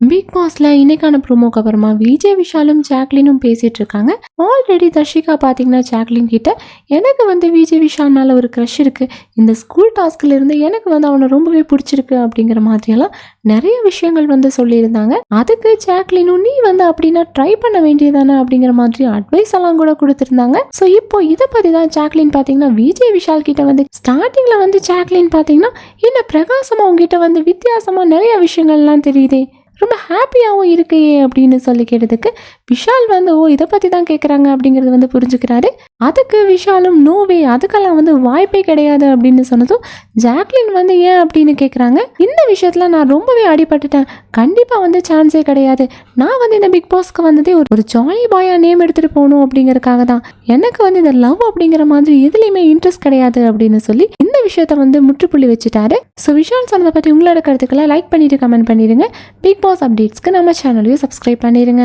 Big பாஸ்ல இன்னைக்கான ப்ரோமோக்கு அப்புறமா விஜய் விஷாலும் ஜாக்லினும் பேசிட்டு இருக்காங்க ஆல்ரெடி தர்ஷிகா பாத்தீங்கன்னா ஜாக்லின் கிட்ட எனக்கு வந்து விஜய் விஷால் மேல ஒரு க்ரஷ் இருக்கு. இந்த ஸ்கூல் டாஸ்க்ல இருந்து எனக்கு வந்து அவனை ரொம்பவே பிடிச்சிருக்கு. அப்படிங்கிற மாதிரியெல்லாம் நிறைய விஷயங்கள் வந்து சொல்லியிருந்தாங்க. அதுக்கு ஜாக்லினும் நீ வந்து அப்படின்னா ட்ரை பண்ண வேண்டியதானே அப்படிங்கிற மாதிரி அட்வைஸ் எல்லாம் கூட கொடுத்துருந்தாங்க. ஸோ இப்போ இதை பத்தி தான் ஜாக்லின் பாத்தீங்கன்னா விஜய் விஷால் கிட்ட வந்து ஸ்டார்டிங்ல வந்து ஜாக்லின் பாத்தீங்கன்னா என்ன பிரகாசமா உங்ககிட்ட வந்து வித்தியாசமா நிறைய விஷயங்கள்லாம் தெரியுதே. ரொம்ப ஹாப்பியாகவும் இருக்கே அப்படின்னு சொல்லி கேட்டதுக்கு விஷால் வந்து ஓ இதை பற்றி தான் கேட்குறாங்க அப்படிங்கிறது வந்து புரிஞ்சுக்கிறாரு. அதுக்கு விஷாலும் நோவே அதுக்கெல்லாம் வந்து வாய்ப்பே கிடையாது அப்படின்னு சொன்னதும் ஜாக்லின் வந்து ஏன்? அப்படின்னு கேட்குறாங்க இந்த விஷயத்தில் நான் ரொம்பவே அடிபட்டுட்டேன். கண்டிப்பாக வந்து சான்ஸே கிடையாது. நான் வந்து இந்த பிக் பாஸ்க்கு வந்ததே ஒரு ஒரு ஜாலி பாயாக நேம் எடுத்துகிட்டு போகணும் அப்படிங்கிறதுக்காக தான் எனக்கு வந்து இந்த லவ் அப்படிங்கிற மாதிரி எதுலேயுமே இன்ட்ரெஸ்ட் கிடையாது அப்படின்னு சொல்லி இந்த விஷயத்த வந்து முற்றுப்புள்ளி வச்சுட்டாரு. ஸோ விஷால் சொன்னதை பற்றி உங்களோட கருத்துக்களை லைக் பண்ணிட்டு கமெண்ட் பண்ணிடுங்க. பிக் பாஸ் அப்டேட்ஸ்க்கு நம்ம சேனலையும் சப்ஸ்கிரைப் பண்ணிடுங்க.